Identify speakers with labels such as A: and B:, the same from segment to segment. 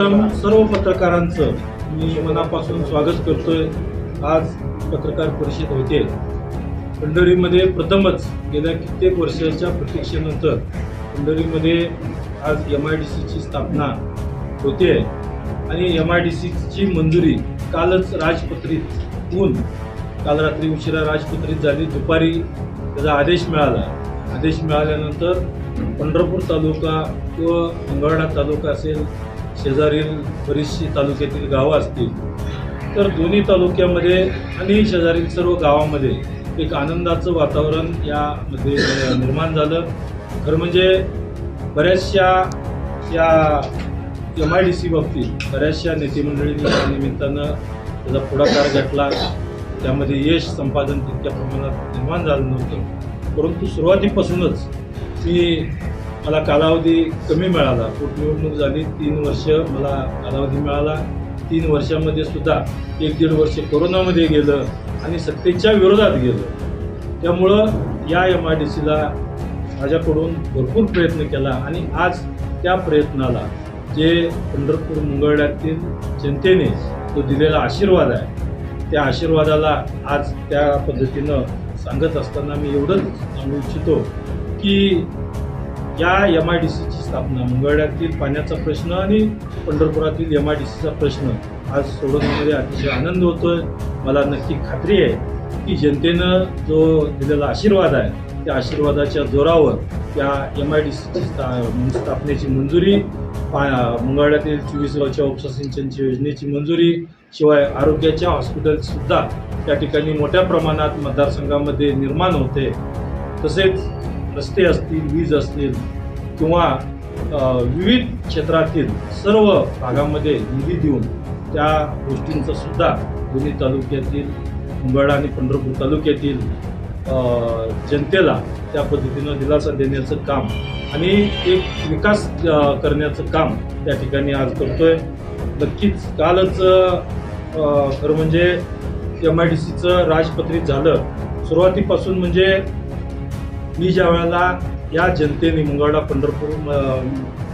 A: सर्व पत्रकारांचं मी मनापासून स्वागत करतोय. आज पत्रकार परिषद होते. पंढरीमध्ये प्रथमच गेल्या कित्येक वर्षाच्या प्रतीक्षेनंतर पंढरीमध्ये आज एम आय डी सीची स्थापना होते. आणि एम आय डी सीची मंजुरी कालच राजपत्रित होऊन काल रात्री उशिरा राजपत्रित झाली. दुपारी त्याचा आदेश मिळाला. आदेश मिळाल्यानंतर पंढरपूर तालुका व मंगळवेढा तालुका असेल शेजारील बरीचशी तालुक्यातील गावं असतील. तर दोन्ही तालुक्यामध्ये आणि शेजारील सर्व गावामध्ये एक आनंदाचं वातावरण यामध्ये निर्माण झालं. खरं म्हणजे बऱ्याचशा या एम आय डी सी बाबतीत बऱ्याचशा नेतेमंडळींनी या निमित्तानं त्याचा पुढाकार घेतला. त्यामध्ये यश संपादन तितक्या प्रमाणात निर्माण झालं नव्हतं. परंतु सुरुवातीपासूनच मी मला कालावधी कमी मिळाला. पोटनिवडणूक झाली तीन वर्ष मला कालावधी मिळाला. तीन वर्षामध्ये सुद्धा एक दीड वर्ष कोरोनामध्ये गेलं आणि सत्तेच्या विरोधात गेलं. त्यामुळं या एम आय डी सीला माझ्याकडून भरपूर प्रयत्न केला आणि आज त्या प्रयत्नाला जे पंढरपूर मुंगळ्यातील जनतेने तो दिलेला आशीर्वाद आहे त्या आशीर्वादाला आज त्या पद्धतीनं सांगत असताना मी एवढंच सांगू इच्छितो की या एम आय डी सीची स्थापना मंगळड्यातील पाण्याचा प्रश्न आणि पंढरपुरातील एम आय डी सीचा प्रश्न आज सोडवण्यामध्ये अतिशय आनंद होतो आहे मला नक्की खात्री आहे की जनतेनं जो दिलेला आशीर्वाद आहे त्या आशीर्वादाच्या जोरावर त्या एम आय डी सीची स्था स्थापनेची मंजुरी पा मंगळड्यातील चोवीस गावच्या उपसा सिंचनची योजनेची मंजुरी शिवाय आरोग्याच्या हॉस्पिटलसुद्धा त्या ठिकाणी मोठ्या प्रमाणात मतदारसंघामध्ये निर्माण होते. तसेच रस्ते असतील वीज असतील किंवा विविध क्षेत्रातील सर्व भागामध्ये निधी देऊन त्या गोष्टींचं सुद्धा दोन्ही तालुक्यातील मंगळा आणि पंढरपूर तालुक्यातील जनतेला त्या पद्धतीनं दिलासा देण्याचं काम आणि एक विकास करण्याचं काम त्या ठिकाणी आज करतोय. नक्कीच कालच खरं म्हणजे एम आय डी सीचं राजपत्रित झालं. सुरुवातीपासून म्हणजे मी ज्या वेळेला या जनतेने मंगळवाडा पंढरपूर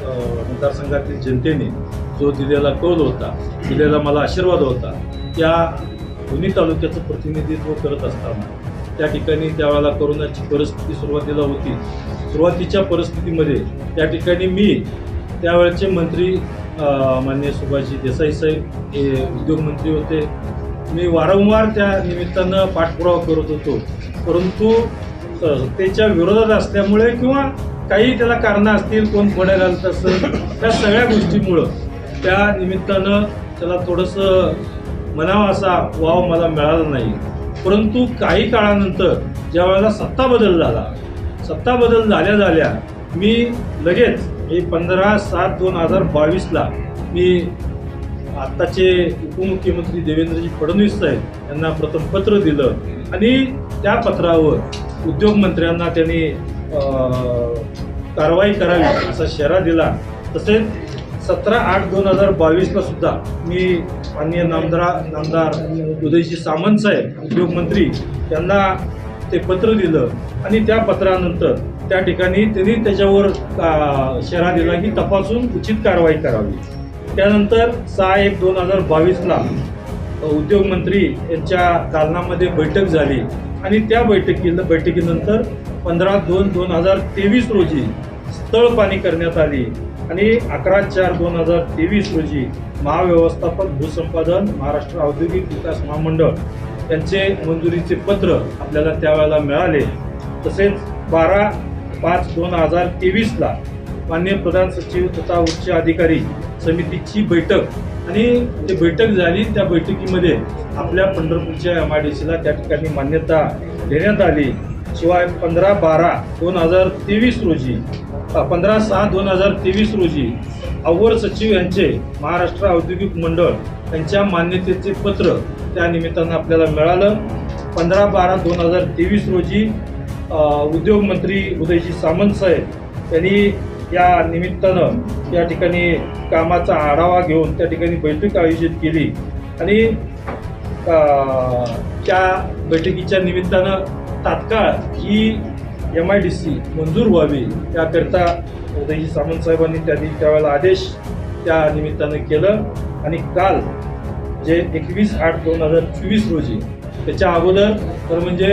A: मतदारसंघातील जनतेने जो दिलेला कौल होता दिलेला मला आशीर्वाद होता त्या दोन्ही तालुक्याचं प्रतिनिधित्व करत असताना त्या ठिकाणी त्यावेळेला कोरोनाची परिस्थिती सुरुवातीला होती. सुरुवातीच्या परिस्थितीमध्ये त्या ठिकाणी मी त्यावेळेचे मंत्री मान्य माननीय सुभाषजी देसाई साहेब हे उद्योगमंत्री होते. मी वारंवार त्या निमित्तानं पाठपुरावा करत होतो. परंतु सत्तेच्या विरोधात असल्यामुळे किंवा काही त्याला कारणं असतील कोण पुढे घालत असेल त्या सगळ्या गोष्टीमुळं त्या निमित्तानं त्याला थोडंसं म्हणावा असा वाव मला मिळाला नाही. परंतु काही काळानंतर ज्या वेळेला सत्ता बदल झाला सत्ता बदल झाल्या झाल्या मी लगेच हे पंधरा सात दोन हजार बावीसला मी आत्ताचे उपमुख्यमंत्री देवेंद्रजी फडणवीस साहेब यांना प्रथम पत्र दिलं आणि त्या पत्रावर उद्योगमंत्र्यांना त्यांनी कारवाई करावी असा शेरा दिला. तसेच सतरा आठ दोन हजार बावीसला सुद्धा मी माननीय नामदारा नामदार उदयजी सामंत साहेब उद्योगमंत्री यांना ते पत्र दिलं. आणि त्या पत्रानंतर त्या ठिकाणी त्यांनी त्याच्यावर अं, शेरा दिला की तपासून उचित कारवाई करावी. त्यानंतर सहा एक दोन हजार बावीसला उद्योगमंत्री यांच्या दालनामध्ये बैठक झाली. आणि त्या बैठकीला बैठकीनंतर पंधरा दोन दोन हजार तेवीस रोजी स्थळ पाणी करण्यात आली. आणि अकरा चार दोन हजार तेवीस रोजी महाव्यवस्थापक भूसंपादन महाराष्ट्र औद्योगिक विकास महामंडळ यांचे मंजुरीचे पत्र आपल्याला त्यावेळेला मिळाले. तसेच बारा पाच दोन हजार तेवीसला माननीय प्रधान सचिव तथा उच्च अधिकारी समितीची बैठक आणि ते बैठक झाली त्या बैठकीमध्ये आपल्या पंढरपूरच्या एम आय डी सीला त्या ठिकाणी मान्यता देण्यात आली. शिवाय पंधरा बारा दोन हजार तेवीस रोजी पंधरा सहा दोन हजार तेवीस रोजी अव्वल सचिव यांचे महाराष्ट्र औद्योगिक मंडळ यांच्या मान्यतेचे पत्र त्या निमित्तानं आपल्याला मिळालं. पंधरा बारा दोन हजार तेवीस रोजी उद्योगमंत्री उदयजी सामंत साहेब यांनी या निमित्तानं या ठिकाणी कामाचा आढावा घेऊन त्या ठिकाणी बैठक आयोजित केली. आणि त्या बैठकीच्या निमित्तानं तात्काळ ही एम आय डी सी मंजूर व्हावी याकरिता उदयजी सामंत साहेबांनी त्यांनी त्यावेळेला आदेश त्या निमित्तानं केलं. आणि काल जे एकवीस आठ दोन हजार चोवीस रोजी त्याच्या अगोदर तर म्हणजे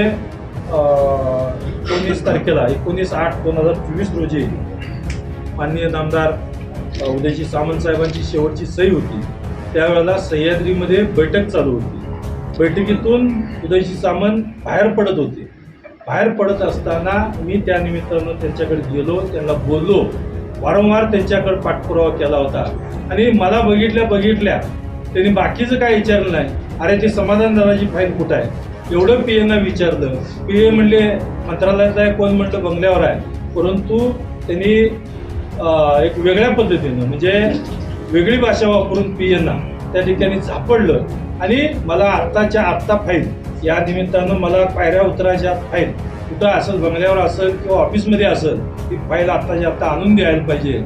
A: एकोणीस तारखेला एकोणीस आठ दोन हजार चोवीस रोजी माननीय नामदार उदयजी सामंत साहेबांची शेवटची सही होती. त्यावेळेला सह्याद्रीमध्ये बैठक चालू होती. बैठकीतून उदयजी सामंत बाहेर पडत होते. बाहेर पडत असताना मी त्या निमित्तानं त्यांच्याकडे गेलो त्यांना बोललो. वारंवार त्यांच्याकडे पाठपुरावा केला होता. आणि मला बघितल्या बघितल्या त्यांनी बाकीचं काय विचारलं नाही. अरे ते समाधानदाराची फाईल कुठं आहे? एवढं पी एना विचारलं. पी ए म्हणले मंत्रालयात आहे कोण म्हटलं बंगल्यावर आहे. परंतु त्यांनी एक वेगळ्या पद्धतीनं म्हणजे वेगळी भाषा वापरून पी यांना त्या ठिकाणी झापडलं आणि मला आत्ताच्या आत्ता फाईल या निमित्तानं मला पायऱ्या उतरायच्या फाईल कुठं असेल बंगल्यावर असेल किंवा ऑफिसमध्ये असेल ती फाईल आत्ताच्या आत्ता आणून द्यायला पाहिजे.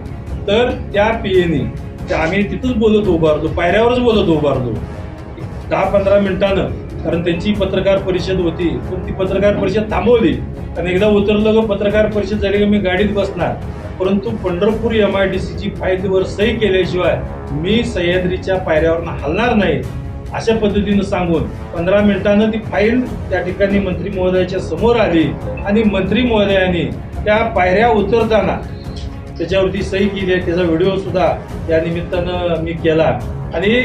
A: तर त्या पी एने आम्ही तिथंच बोलत उभारतो पायऱ्यावरच बोलत उभारतो दहा पंधरा मिनिटानं कारण त्यांची पत्रकार परिषद होती पण ती पत्रकार परिषद थांबवली. आणि एकदा उतरलं ग पत्रकार परिषद झाली की मी गाडीत बसणार. परंतु पंढरपूर एम आय डी सीची फाईलवर सही केल्याशिवाय मी सह्याद्रीच्या पायऱ्यावरनं हलणार नाही अशा पद्धतीनं सांगून पंधरा मिनिटानं ती फाईल त्या ठिकाणी मंत्री महोदयाच्या समोर आली आणि मंत्री महोदयाने त्या पायऱ्या उतरताना त्याच्यावरती सही केली आहे त्याचा व्हिडिओ सुद्धा या निमित्तानं मी केला. आणि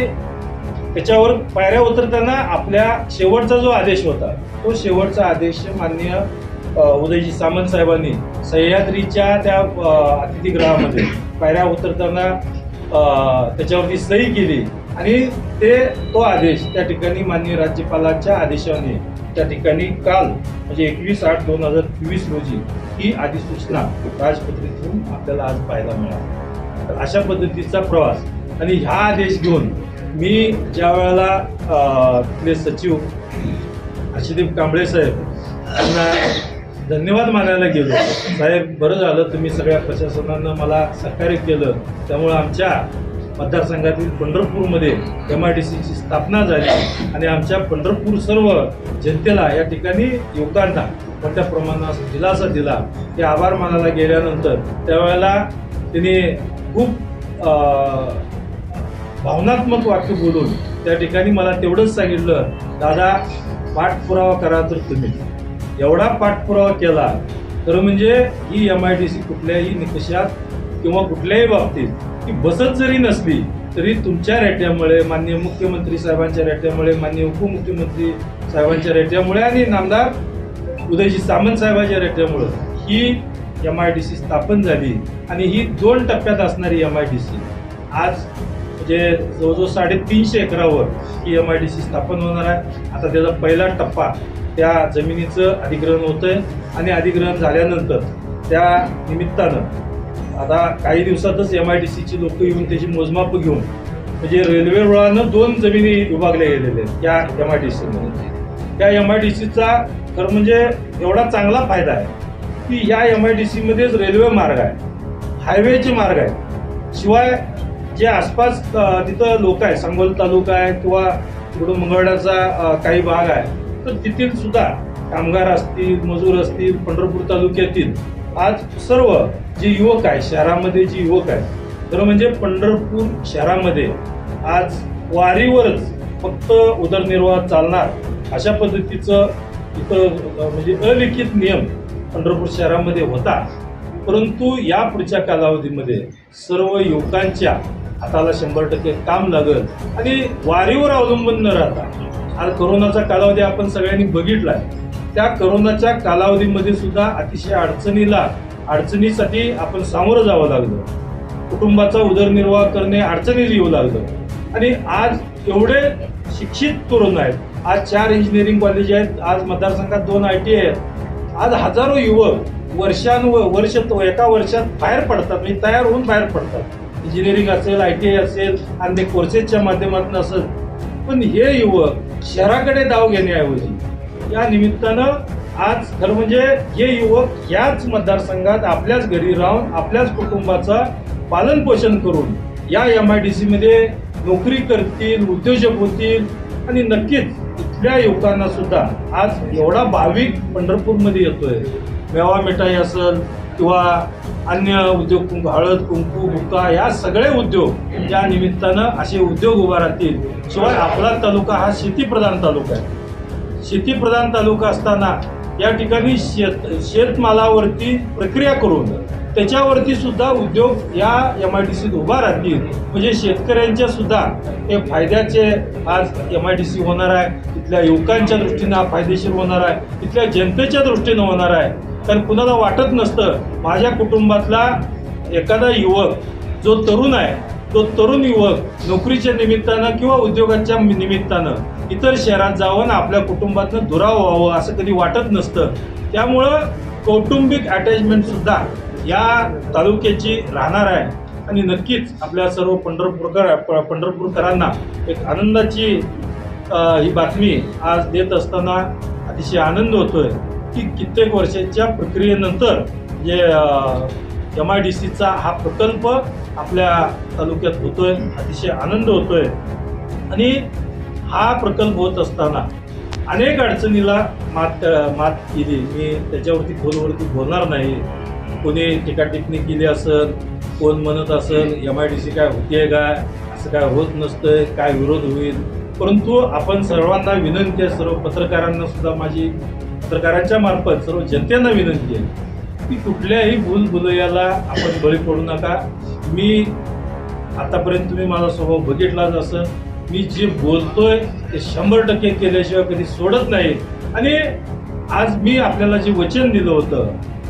A: त्याच्यावर पायऱ्या उतरताना आपल्या शेवटचा जो आदेश होता तो शेवटचा आदेश माननीय उदयजी सामंत साहेबांनी सह्याद्रीच्या त्या अतिथीगृहामध्ये पायऱ्या उतरताना त्याच्यावरती सही केली. आणि ते तो आदेश त्या ठिकाणी माननीय राज्यपालांच्या आदेशाने त्या ठिकाणी काल म्हणजे एकवीस आठ दोन हजार चोवीस रोजी ही अधिसूचना राजपत्रितून आपल्याला आज पाहायला मिळाली. तर अशा पद्धतीचा प्रवास. आणि ह्या आदेश घेऊन मी ज्या वेळेला तिथले सचिव हर्षदीप कांबळे साहेब यांना धन्यवाद मानायला गेलो. साहेब बरं झालं तुम्ही सगळ्या प्रशासनानं मला सहकार्य केलं. त्यामुळं आमच्या मतदारसंघातील पंढरपूरमध्ये एम आय डी सीची स्थापना झाली आणि आमच्या पंढरपूर सर्व जनतेला या ठिकाणी युवकांना मोठ्या प्रमाणात दिलासा दिला. ते आभार मानायला गेल्यानंतर त्यावेळेला त्यांनी खूप भावनात्मक वाक्य बोलून त्या ठिकाणी मला तेवढंच सांगितलं दादा पाठपुरावा करा तर तुम्ही. एवढा पाठपुरावा केला तर म्हणजे ही एम आय डी सी कुठल्याही निकषात किंवा कुठल्याही बाबतीत ती बसत जरी नसली तरी तुमच्या रेट्यामुळे माननीय मुख्यमंत्री साहेबांच्या रेट्यामुळे माननीय उपमुख्यमंत्री साहेबांच्या रेट्यामुळे आणि नामदार उदयजी सामंत साहेबांच्या रेट्यामुळं ही एम आय डी सी स्थापन झाली आणि ही दोन टप्प्यात असणारी एम आय डी सी आज म्हणजे जवळजवळ साडेतीनशे एकरावर ही एम आय डी सी स्थापन होणार आहे. आता त्याचा पहिला टप्पा त्या जमिनीचं अधिग्रहण होतं आहे आणि अधिग्रहण झाल्यानंतर त्या निमित्तानं आता काही दिवसातच एम आय डी सीची लोक येऊन त्याची मोजमाप घेऊन म्हणजे रेल्वे रुळानं दोन जमिनी विभागल्या गेलेल्या आहेत या एम आय डी सीमध्ये त्या एम आय डी सीचा खरं म्हणजे एवढा चांगला फायदा आहे की या एम आय डी सीमध्येच रेल्वे मार्ग आहे हायवेचे मार्ग आहे शिवाय जे आसपास तिथं लोक आहे सांगोल तालुका आहे किंवा तिकडून मंगळवाड्याचा काही भाग आहे तर तिथील सुद्धा कामगार असतील मजूर असतील पंढरपूर तालुक्यातील आज सर्व जे युवक आहे शहरामध्ये जे युवक आहे तर म्हणजे पंढरपूर शहरामध्ये आज वारीवरच फक्त उदरनिर्वाह चालणार अशा पद्धतीचं इथं म्हणजे अलिखित नियम पंढरपूर शहरामध्ये होता. परंतु या पुढच्या कालावधीमध्ये सर्व युवकांच्या हाताला शंभर टक्के काम लागल आणि वारीवर अवलंबून न राहता आज करोनाचा कालावधी आपण सगळ्यांनी बघितलाय. त्या करोनाच्या कालावधीमध्ये सुद्धा अतिशय अडचणीला अडचणीसाठी आपण सामोरं जावं लागलं. कुटुंबाचा उदरनिर्वाह करणे अडचणीत येऊ लागलं. आणि आज एवढे शिक्षित तरुण आहेत. आज चार इंजिनिअरिंग कॉलेज आहेत. आज मतदारसंघात दोन आय टी आहेत. आज हजारो युवक वर्षांवर वर्ष एका वर्षात बाहेर पडतात. म्हणजे तयार होऊन बाहेर पडतात. इंजिनिअरिंग असेल आय टी आय असेल अन्य कोर्सेसच्या माध्यमातून असेल. पण हे युवक शहराकडे धाव घेण्याऐवजी या निमित्तानं आज खरं म्हणजे हे युवक याच मतदारसंघात आपल्याच घरी राहून आपल्याच कुटुंबाचा पालन पोषण करून या एम आय डी सीमध्ये नोकरी करतील उद्योजक होतील आणि नक्कीच इथल्या युवकांना सुद्धा आज एवढा भाविक पंढरपूरमध्ये येतोय. मेवा मिठाई असेल किंवा अन्य उद्योग कुंकू हळद कुंकू बुक्का या सगळे उद्योग या निमित्तानं असे उद्योग उभा राहतील. शिवाय आपला तालुका हा शेतीप्रधान तालुका आहे. शेतीप्रधान तालुका असताना या ठिकाणी शेत शेतमालावरती प्रक्रिया करून त्याच्यावरती सुद्धा उद्योग या एम आय डी सीत उभा राहतील. म्हणजे शेतकऱ्यांच्या सुद्धा हे फायद्याचे आज एम आय डी सी होणार आहे. इथल्या युवकांच्या दृष्टीनं हा फायदेशीर होणार आहे. इथल्या जनतेच्या दृष्टीनं होणार आहे. कारण कुणाला वाटत नसतं माझ्या कुटुंबातला एखादा युवक जो तरुण आहे तो तरुण युवक नोकरीच्या निमित्तानं किंवा उद्योगाच्या निमित्तानं इतर शहरात जावं आपल्या कुटुंबातनं दुराव व्हावं असं कधी वाटत नसतं. त्यामुळं कौटुंबिक अटॅचमेंटसुद्धा या तालुक्याची राहणार आहे. आणि नक्कीच आपल्या सर्व पंढरपूरकर प- पंढरपूरकरांना एक आनंदाची ही बातमी आज देत असताना अतिशय आनंद होतोय. की कित्येक वर्षाच्या प्रक्रियेनंतर जे एम आय डी सीचा हा प्रकल्प आपल्या तालुक्यात होतोय अतिशय आनंद होतोय. आणि हा प्रकल्प होत असताना अनेक अडचणीला मात मात केली. मी त्याच्यावरती खोलवरती बोलणार नाही. कोणी टिकाटिकणी केली असेल कोण म्हणत असेल एम आय डी सी काय होतीये काय असं काय होत नसतंय काय विरोध होईल? परंतु आपण सर्वांना विनंती आहे सर्व पत्रकारांना सुद्धा माझी पत्रकारांच्या मार्फत सर्व जनतेनं विनंती आहे की कुठल्याही भूलभुलैयाला आपण बळी पडू नका. मी आतापर्यंत तुम्ही माझा स्वभाव बघितलाच असं मी जे बोलतोय ते शंभर टक्के केल्याशिवाय कधी सोडत नाही. आणि आज मी आपल्याला जे वचन दिलं होतं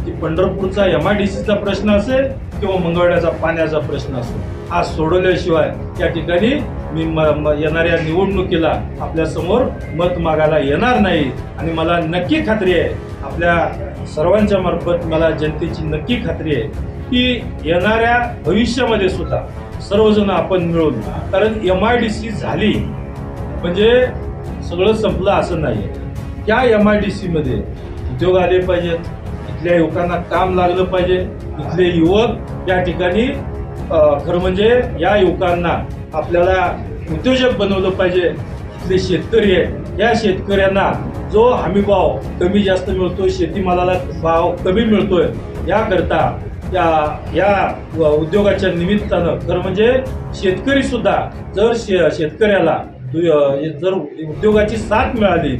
A: की पंढरपूरचा एम आय डी सीचा प्रश्न असेल किंवा मंगळवाड्याचा पाण्याचा प्रश्न असेल हा सोडवल्याशिवाय या ठिकाणी मी म- म- येणाऱ्या निवडणुकीला आपल्यासमोर मत मागायला येणार नाही. आणि मला नक्की खात्री आहे आपल्या सर्वांच्या मार्फत मला जनतेची नक्की खात्री आहे की येणाऱ्या भविष्यामध्ये सुद्धा सर्वजण आपण मिळून कारण एम आय डी सी झाली म्हणजे सगळं संपलं असं नाही त्या एम आय डी सीमध्ये उद्योग आले पाहिजेत इथल्या युवकांना काम लागलं पाहिजे. इथले युवक या ठिकाणी खरं म्हणजे या युवकांना आपल्याला उद्योजक बनवलं पाहिजे. इथले शेतकरी आहे या शेतकऱ्यांना जो हमीभाव कमी जास्त मिळतो शेतीमालाला भाव कमी मिळतोय याकरता या या उद्योगाच्या निमित्तानं खरं म्हणजे शेतकरीसुद्धा जर शे शेतकऱ्याला दु- जर उद्योगाची साथ मिळाली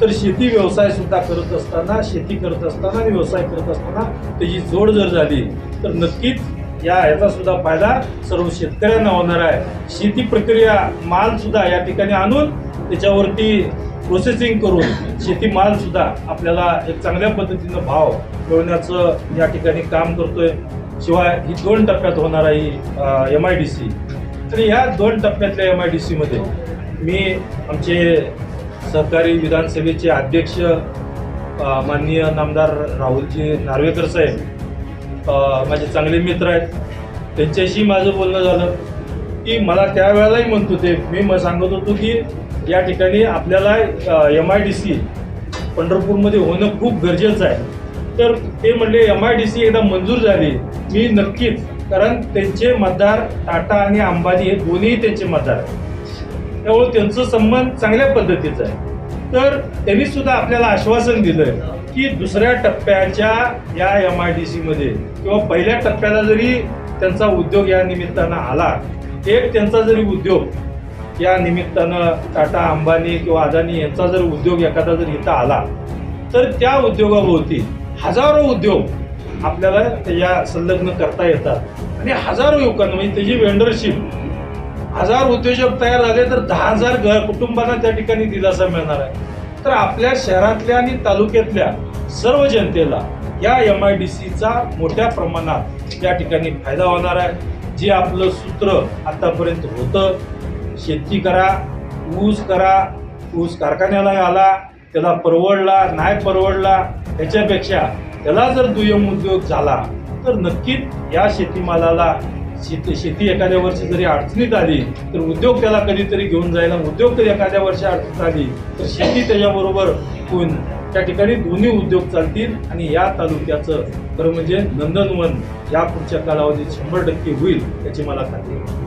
A: तर शेती व्यवसाय सुद्धा करत असताना शेती करत असताना आणि व्यवसाय करत असताना त्याची जोड जर झाली तर नक्कीच या याचा सुद्धा फायदा सर्व शेतकऱ्यांना होणार आहे. शेती प्रक्रिया माल सुद्धा या ठिकाणी आणून त्याच्यावरती प्रोसेसिंग करून शेती माल सुद्धा आपल्याला एक चांगल्या पद्धतीनं भाव मिळवण्याचं या ठिकाणी काम करतोय. शिवाय ही दोन टप्प्यात होणार आहे एम आय डी सी तर ह्या दोन टप्प्यातल्या एम आय डी सीमध्ये मी आमचे सहकारी विधानसभेचे अध्यक्ष माननीय नामदार राहुलजी नार्वेकर साहेब माझे चांगले मित्र आहेत. त्यांच्याशी माझं बोलणं झालं की मला त्यावेळेलाही म्हणत होते मी म सांगत होतो की या ठिकाणी आपल्याला एम आय डी सी पंढरपूरमध्ये होणं खूप गरजेचं आहे. तर ते म्हणले एम आय डी सी एकदा मंजूर झाली. मी नक्कीच कारण त्यांचे मतदार टाटा आणि अंबानी हे दोन्ही त्यांचे मतदार आहेत. त्यामुळे त्यांचं संबंध चांगल्या पद्धतीचं आहे. तर त्यांनी सुद्धा आपल्याला आश्वासन दिलंय की दुसऱ्या टप्प्याच्या या एम आय डी सीमध्ये किंवा पहिल्या टप्प्याला जरी त्यांचा उद्योग या निमित्तानं आला एक त्यांचा जरी उद्योग या निमित्तानं टाटा अंबानी किंवा अदानी यांचा जर उद्योग एखादा जर इथं आला तर त्या उद्योगाभोवती हजारो उद्योग आपल्याला त्याच्या संलग्न करता येतात. आणि हजारो युवकांना म्हणजे त्याची वेंडरशिप हजार उद्योजक तयार झाले तर दहा हजार घर कुटुंबांना त्या ठिकाणी दिलासा मिळणार आहे. तर आपल्या शहरातल्या आणि तालुक्यातल्या सर्व जनतेला या एम आय डी सीचा मोठ्या प्रमाणात या ठिकाणी फायदा होणार आहे. जे आपलं सूत्र आतापर्यंत होतं शेती करा ऊस करा ऊस कारखान्याला आला त्याला परवडला नाही परवडला त्याच्यापेक्षा त्याला जर दुय्यम उद्योग झाला तर नक्कीच या शेतीमालाला शेती शेती एखाद्या वर्षी जरी अडचणीत आली तर उद्योग त्याला कधीतरी घेऊन जायला उद्योग जर एखाद्या वर्षी अडचणीत आली तर शेती त्याच्याबरोबर होऊन त्या ठिकाणी दोन्ही उद्योग चालतील आणि या तालुक्याचं खरं म्हणजे नंदनवन या पुढच्या कालावधीत शंभर टक्के होईल याची मला खात्री